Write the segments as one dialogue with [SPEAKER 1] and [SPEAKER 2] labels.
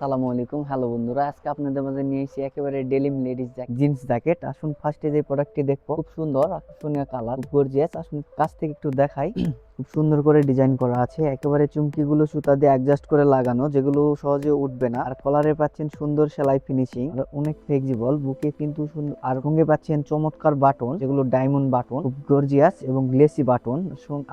[SPEAKER 1] আসসালামু আলাইকুম। হ্যালো বন্ধুরা, আজকে আপনাদের মাঝে নিয়ে এসেছি একেবারে ডেলিম লেডিস জিন্স জ্যাকেট আসুন ফার্স্টে যে প্রোডাক্টটি দেখব, খুব সুন্দর, আকর্ষণীয় কালার গর্জিয়াস আসুন কাছ থেকে একটু দেখাই। খুব সুন্দর করে ডিজাইন করা আছে। একেবারে চুমকিগুলো সুতা দিয়ে অ্যাডজাস্ট করে লাগানো, যেগুলো সহজে উঠবে না। আর কলারে পাচ্ছেন সুন্দর সেলাই ফিনিশিং আর অনেক ফ্লেক্সিবল বুকে কিন্তু আর সঙ্গে পাচ্ছেন চমৎকার বাটন, যেগুলো ডায়মন্ড বাটন। খুব গর্জিয়াস এবং গ্লেসি বাটন।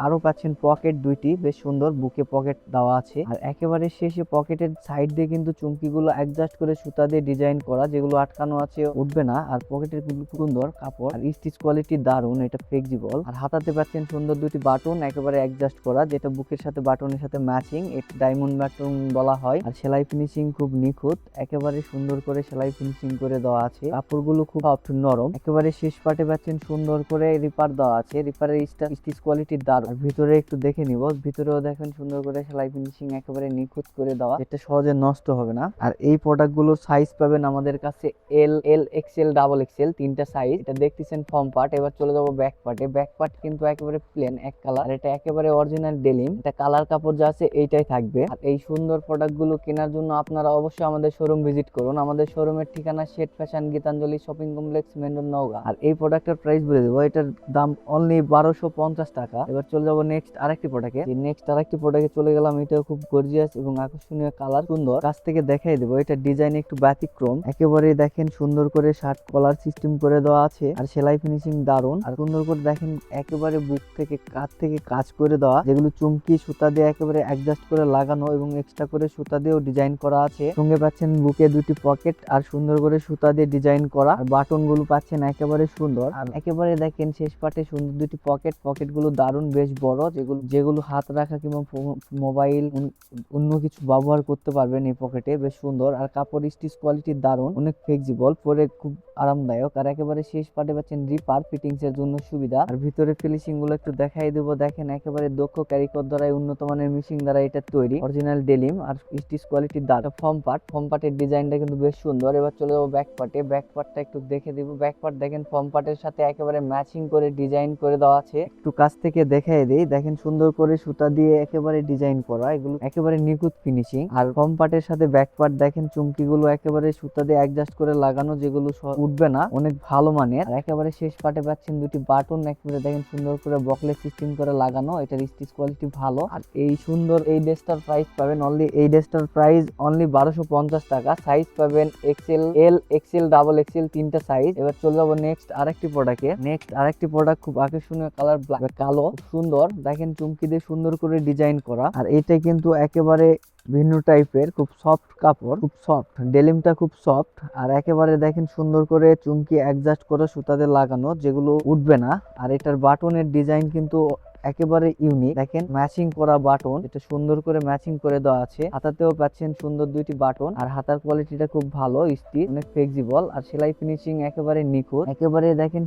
[SPEAKER 1] আরও পাচ্ছেন পকেট দুইটি, বেশ সুন্দর বুকে পকেট দেওয়া আছে। আর একেবারে শেষে পকেটের সাইড দিয়ে কিন্তু চুমকিগুলো অ্যাডজাস্ট করে সুতা দিয়ে ডিজাইন করা, যেগুলো আটকানো আছে, উঠবে না। আর পকেটের সুন্দর কাপড়। আর স্টিচ কোয়ালিটি দারুণ এটা ফ্লেক্সিবল আর হাতাতে পাচ্ছেন সুন্দর দুটি বাটন, একেবারে অ্যাডজাস্ট করা, যেটা বুকের সাথে বাটনের সাথে ম্যাচিং এটা ডায়মন্ড বাটন বলা হয়। আর সেলাই ফিনিশিং খুব নিখুঁত, একেবারে সুন্দর করে সেলাই ফিনিশিং করে দেওয়া আছে। কাপড়গুলো খুব নরম। একেবারে শেষ পাটে পাচ্ছেন সুন্দর করে রিপার দেওয়া আছে। রিপারের স্টিচ কোয়ালিটি দারুণ আর ভিতরে একটু দেখে নিব, ভিতরেও দেখেন সুন্দর করে সেলাই ফিনিশিং একেবারে নিখুঁত করে দেওয়া এটা সহজে নষ্ট হবে না। আর এই প্রোডাক্টগুলোর সাইজ পাবেন আমাদের কাছে L L XL double XL তিনটা সাইজ এটা দেখতেছেন ফর্ম পার্ট এবার চলে যাব ব্যাক পার্টে ব্যাক পার্ট কিন্তু একেবারে প্লেন এক কালার এটা একেবারে অরিজিনাল ডেলিম এটা কালার কাপড় যা আছে এইটাই থাকবে। আর এই সুন্দর প্রোডাক্টগুলো কেনার জন্য আপনারা অবশ্যই আমাদের শোরুম ভিজিট করুন। আমাদের শোরুমের ঠিকানা Shet fashion Gitanjali shopping complex মেন্ডন Naogaon. আর এই প্রোডাক্টের প্রাইস বলে দেবো। এটার দাম অনলি বারোশো পঞ্চাশ টাকা। এবার চলে যাব নেক্সট আরেকটি প্রোডাক্টে নেক্সট আরেকটি প্রোডাক্টে চলে গেলাম। এটাও খুব গর্জিয়াস এবং আকর্ষণীয় কালার সুন্দর। কাছ থেকে দেখাই দেবো। এটা ডিজাইন একটু ব্যতিক্রম। একেবারে দেখেন সুন্দর করে শার্ট কলার সিস্টেম করে দেওয়া আছে। আর সেলাই ফিনিশিং দারুণ আর সুন্দর করে দেখেন একেবারে বুক থেকে কাজ থেকে কাজ করে দেওয়া, যেগুলো চুমকি, সুতা দিয়ে একেবারে অ্যাডজাস্ট করে লাগানো এবং এক্সট্রা করে সুতা দিয়েও ডিজাইন করা আছে। সঙ্গে পাচ্ছেন বুকে দুটি পকেট আর সুন্দর করে সুতা দিয়ে ডিজাইন করা। আর বাটনগুলো পাচ্ছেন একেবারে সুন্দর। আর একেবারে দেখেন শেষ পাটে সুন্দর দুটি পকেট পকেটগুলো দারুণ বেশ বড়। যেগুলো যেগুলো হাত রাখা কিংবা মোবাইল অন্য কিছু ব্যবহার করতে পারবেন এই পকেটে বেশ সুন্দর। আর কাপড় স্টিচ কোয়ালিটি দারুণ অনেক ফ্লেক্সিবল পরে খুব আরামদায়ক। আর একেবারে শেষ পাটে পাচ্ছেন রিপার ফিটিংস এর জন্য সুবিধা। আর ভিতরে ফিনিশিংগুলো একটু দেখাই দেবো। দেখেন একেবারে দক্ষ ক্যারিকর দ্বারা উন্নত মানের মেশিন দ্বারা এটা তৈরি। অরিজিনাল ডেলিম আর স্টিচ কোয়ালিটি দারুণ ফর্ম পার্ট ফর্ম পার্টের ডিজাইনটা কিন্তু বেশ সুন্দর। এবার চলে যাব ব্যাক পার্টে ব্যাক পার্টটা একটু দেখে দিব। ব্যাক পার্ট দেখেন ফর্ম পার্টের সাথে একেবারে ম্যাচিং করে ডিজাইন করে দেওয়া আছে। একটু কাছ থেকে দেখাই দেই। দেখেন, সুন্দর করে সুতা দিয়ে একেবারে ডিজাইন করা। এগুলো একেবারে নিখুঁত ফিনিশিং আর ফর্ম পার্টের সাথে ব্যাক পার্ট দেখেন, চুমকিগুলো একেবারে সুতা দিয়ে অ্যাডজাস্ট করে লাগানো, যেগুলো উঠবে না। অনেক ভালো মানের। আর একেবারে শেষ পার্টে পাচ্ছেন দুটি বাটন। একেবারে দেখেন, সুন্দর করে বকলে সিস্টেম করে লাগানো এটার স্টিচ কোয়ালিটি ভালো। আর এই সুন্দর এই ড্রেসটার প্রাইস পাবেন অনলি এই ড্রেসটার প্রাইস অনলি বারোশো পঞ্চাশ টাকা। সাইজ পাবেন XL L XL double XL তিনটা সাইজ এবার চলে যাব নেক্সট আরেকটি প্রোডাক্টে নেক্সট আরেকটি প্রোডাক্ট খুব আকর্ষণীয় কালার কালো সুন্দর। দেখেন চুমকি দিয়ে সুন্দর করে ডিজাইন করা। আর এটা কিন্তু একেবারে ভিন্ন টাইপের খুব সফট কাপড়, খুব সফট ডেলিমটা খুব সফট আর একেবারে দেখেন সুন্দর করে চুমকি অ্যাডজাস্ট করে সুতাতে লাগানো, যেগুলো উঠবে না। আর এটার বাটনের ডিজাইন কিন্তু একেবারে ইউনিক দেখেন ম্যাচিং করা বাটন এটা সুন্দর করে ম্যাচিং করে দেওয়া আছে। হাতাতেও পাচ্ছেন সুন্দর দুইটি বাটন আর হাতার কোয়ালিটিটা খুব ভালো স্টিচ অনেক ফ্লেক্সিবল আর সেলাই ফিনিশিং একেবারে নিখুঁত। একেবারে দেখেন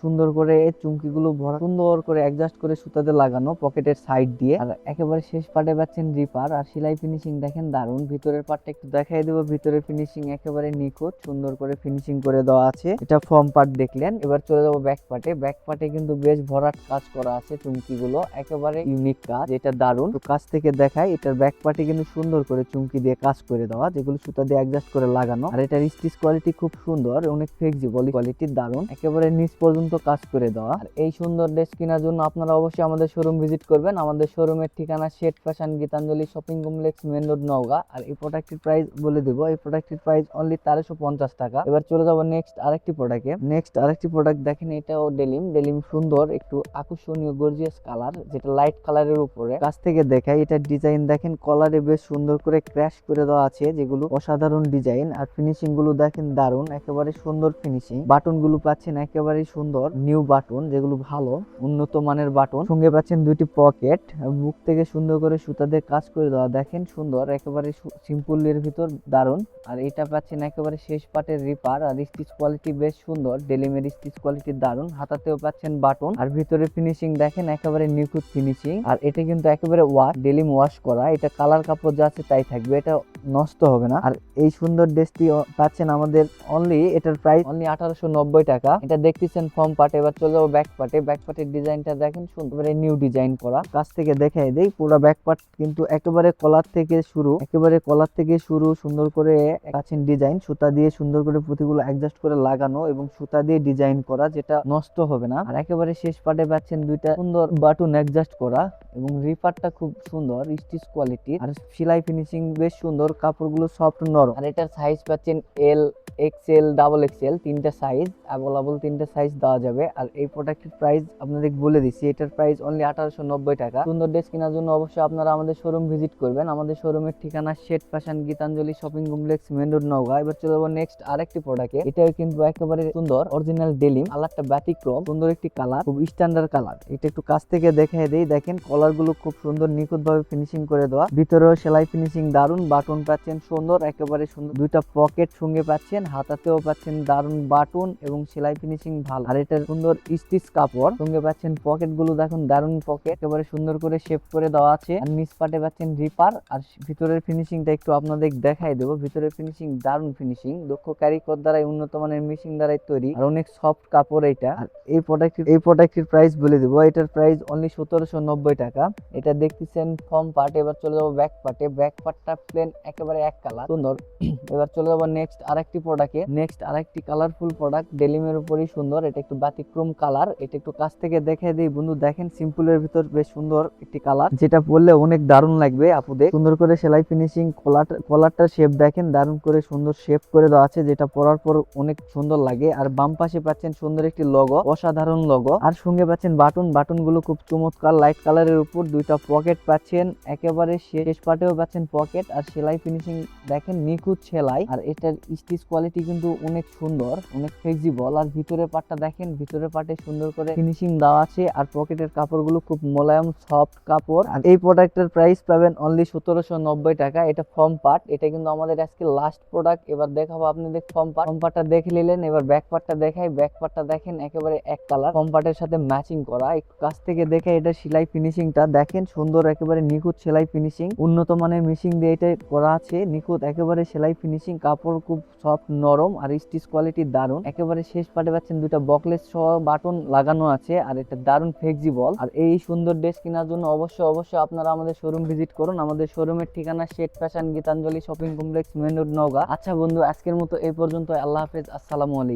[SPEAKER 1] সুন্দর করে চুমকিগুলো ভরা, সুন্দর করে অ্যাডজাস্ট করে সুতাতে লাগানো পকেটের সাইড দিয়ে। আর একেবারে শেষ পার্টে পাচ্ছেন রিপার, আর সেলাই ফিনিশিং দেখেন দারুণ ভিতরের পার্টটা একটু দেখাই দেবো, ভিতরের ফিনিশিং একেবারে নিখুঁত, সুন্দর করে ফিনিশিং করে দেওয়া আছে। এটা ফর্ম পার্ট দেখলেন, এবার চলে যাব ব্যাক পার্টে ব্যাক পার্টে কিন্তু বেশ ভরাট কাজ করা আছে চুমকিগুলো একেবারে ইউনিক কাজ, যেটা দারুণ তো কাছ থেকে দেখাই, এটার ব্যাক পার্টি কিন্তু সুন্দর করে চুমকি দিয়ে কাজ করে দেওয়া, যেগুলো সুতা দিয়ে অ্যাডজাস্ট করে লাগানো। আর এটার স্টিচ কোয়ালিটি খুব সুন্দর, অনেক ফ্লেক্সিবল কোয়ালিটি দারুণ একেবারে নিচ পর্যন্ত কাজ করে দেওয়া। আর এই সুন্দর ড্রেস কেনার জন্য আপনারা অবশ্যই আমাদের শোরুম ভিজিট করবেন। আমাদের শোরুমের ঠিকানা Shet fashion Gitanjali shopping complex main road Naogaon. আর এই প্রোডাক্টের প্রাইস বলে দেবো, এই প্রোডাক্টের প্রাইস অনলি তেরোশো পঞ্চাশ টাকা। এবার চলে যাব নেক্সট আরেকটি প্রোডাক্টে নেক্সট আরেকটি প্রোডাক্ট দেখেন, এটাও ডেলিম ডেলিম সুন্দর, একটু আকর্ষণীয় গর্জিয়াস কালার যেটা লাইট কালারের উপরে। কাছ থেকে দেখাই এটার ডিজাইন দেখেন কলারে বেশ সুন্দর করে ক্র্যাশ করে দেওয়া আছে যেগুলো অসাধারণ ডিজাইন আর ফিনিশিংগুলো দেখেন দারুণ একেবারে সুন্দর ফিনিশিং বাটনগুলো পাচ্ছেন একেবারে সুন্দর নিউ বাটন যেগুলো ভালো, উন্নত মানের বাটন সঙ্গে পাচ্ছেন দুটি পকেট বুক থেকে সুন্দর করে সুতা দিয়ে কাজ করে দেওয়া। দেখেন সুন্দর, একেবারে সিম্পল এর ভিতর দারুণ আর এটা পাচ্ছেন একেবারে শেষ পাটের রিপার আর স্টিচ কোয়ালিটি বেশ সুন্দর ডেলিমের স্টিচ কোয়ালিটি দারুণ হাতাতেও পাচ্ছেন বাটন আর ভিতরে ফিনিশিং দেখেন, একেবারে নিখুঁত ফিনিশিং আর এটা কিন্তু একেবারে ওয়াশ ডেলিম ওয়াশ করা, এটা কালার কাপড় যা আছে তাই থাকবে, এটা নষ্ট হবে না। আর এই সুন্দর ড্রেসটি পাচ্ছেন আমাদের অনলি এটার প্রাইস অনলি আঠারোশো নব্বই টাকা। এটা দেখতেছেন ফর্ম পার্ট এবার চলে যাব ব্যাক পার্টে ব্যাক পার্টের ডিজাইনটা দেখেন, সুন্দর নিউ ডিজাইন করা। কাছ থেকে দেখাই দেই, পুরো ব্যাক পার্ট কিন্তু একেবারে কলার থেকে শুরু, একেবারে কলার থেকে শুরু, সুন্দর করে কাছেন ডিজাইন সুতা দিয়ে সুন্দর করে পুঁতিগুলো অ্যাডজাস্ট করে লাগানো এবং সুতা দিয়ে ডিজাইন করা, যেটা নষ্ট হবে না। আর একেবারে শেষ পাটে পাচ্ছেন দুইটা সুন্দর বাটন অ্যাডজাস্ট করা এবং রিপারটা খুব সুন্দর স্টিচ কোয়ালিটি আর সেলাই ফিনিশিং বেশ সুন্দর, কাপড়গুলো সফট নরম। আর এটার সাইজ পাচ্ছেন এল এক্সেল ডাবল এক্সেল তিনটা সাইজ অ্যাভেলেবল তিনটা সাইজ দেওয়া যাবে। আর এই প্রোডাক্টের প্রাইস আপনাদের বলে দিচ্ছি, এটার প্রাইস অনলি আঠারোশো নব্বই টাকা। সুন্দর ড্রেস কেনার জন্য অবশ্যই আপনারা আমাদের শোরুম ভিজিট করবেন। আমাদের শোরুমের ঠিকানা Shet fashion Gitanjali shopping complex main road Naogaon. এবার চলে যাব নেক্সট আরেকটি প্রোডাক্টে এটাও কিন্তু একেবারে সুন্দর অরিজিনাল ডেলিম কালারটা ব্যতিক্রম, সুন্দর একটি কালার, খুব স্ট্যান্ডার্ড কালার। এটা একটু কাছ থেকে দেখাই দেই, দেখেন কলারগুলো খুব সুন্দর নিখুঁত ভাবে ফিনিশিং করে দেওয়া। ভিতরেও সেলাই ফিনিশিং দারুণ বাটন পাচ্ছেন সুন্দর, একেবারে সুন্দর। দুইটা পকেট সঙ্গে পাচ্ছেন, হাতাতেও পাচ্ছেন দারুণ বাটন এবং সেলাই ফিনিশিং ভালো। আর এটা সুন্দর স্টিচ কাপড়, সঙ্গে পাচ্ছেন পকেটগুলো দেখুন দারুণ পকেট একেবারে সুন্দর করে শেপ করে দেওয়া আছে। আর নিচ পাটে পাচ্ছেন রিপার আর ভিতরের ফিনিশিংটা একটু আপনাদের দেখাই দেবো। ভিতরের ফিনিশিং দারুণ ফিনিশিং দক্ষ কারিগর দ্বারাই, উন্নত মানের মেশিন দ্বারাই তৈরি। আর অনেক সফট কাপড় এটা। আর এই প্রোডাক্ট এই প্রোডাক্টের প্রাইস বলে দেবো। এটার প্রাইস অনলি সতেরোশো নব্বই টাকা। এটা দেখতেছেন ফর্ম পার্ট এবার চলে যাব ব্যাক পার্টে ব্যাক পার্টটা প্লেন একেবারে এক কালার সুন্দর। এবার চলে যাব নেক্সট আরেকটি প্রোডাক্টে নেক্সট আরেকটি কালারফুল প্রোডাক্ট ডেলিমের উপরই সুন্দর। এটা একটু বাতিক্রম কালার এটা একটু কাছ থেকে দেখে দিই। বন্ধু, দেখেন সিম্পলের ভিতর বেশ সুন্দর একটি কালার যেটা পরলে অনেক দারুণ লাগবে আপুদের। সুন্দর করে সেলাই ফিনিশিং কলার কলারটার শেপ দেখেন, দারুণ করে সুন্দর শেপ করে দেওয়া আছে, যেটা পরার পর অনেক সুন্দর লাগে। আর বাম পাশে পাচ্ছেন সুন্দর একটি লগো অসাধারণ লগো আর সঙ্গে পাচ্ছেন বাটন বাটনগুলো খুব চমৎকার লাইট কালারের উপর দুইটা পকেট পাচ্ছেন। একেবারে শেষ পাটেও পাচ্ছেন পকেট আর সেলাই ফিনিশিং দেখেন নিখুঁত সেলাই। আর এটার স্টিচ কোয়ালিটি কিন্তু অনেক সুন্দর, অনেক ফ্লেক্সিবল আর ভিতরের পাটটা দেখেন, ভিতরের পাটে সুন্দর করে ফিনিশিং দেওয়া আছে। আর পকেটের কাপড়গুলো খুব মোলায়েম সফট কাপড়। আর এই প্রোডাক্টের প্রাইস পাবেন অনলি সতেরোশো নব্বই টাকা। এটা ফর্ম পার্ট এটা কিন্তু আমাদের আজকে লাস্ট প্রোডাক্ট এবার দেখাবো আপনাদের ফর্ম পার্ট ফর্ম পার্টটা দেখে নিলেন। এবার ব্যাক পার্টটা দেখাই। ব্যাক পার্টটা দেখেন একেবারে এক কালার ফর্ম পার্টের সাথে ম্যাচিং করা। কাছ থেকে দেখে এটা সেলাই ফিনিশিংটা দেখেন সুন্দর একেবারে নিখুঁত সেলাই ফিনিশিং উন্নত মানের মেশিন দিয়ে এটা করা আছে। নিখুঁত একেবারে সেলাই ফিনিশিং কাপড় খুব সফট নরম আর স্টিচ কোয়ালিটি দারুণ একেবারে শেষ পাটে পাচ্ছেন দুইটা বকলেস সহ বাটন লাগানো আছে আর এটা দারুণ ফ্লেক্সিবল আর এই সুন্দর ড্রেস কেনার জন্য অবশ্যই অবশ্যই আপনারা আমাদের শোরুম ভিজিট করুন। আমাদের শোরুমের ঠিকানা Shet fashion Gitanjali shopping complex main road Naogaon. আচ্ছা বন্ধু, আজকের মতো এই পর্যন্ত আল্লাহ হাফেজ। আসসালামু আলাইকুম।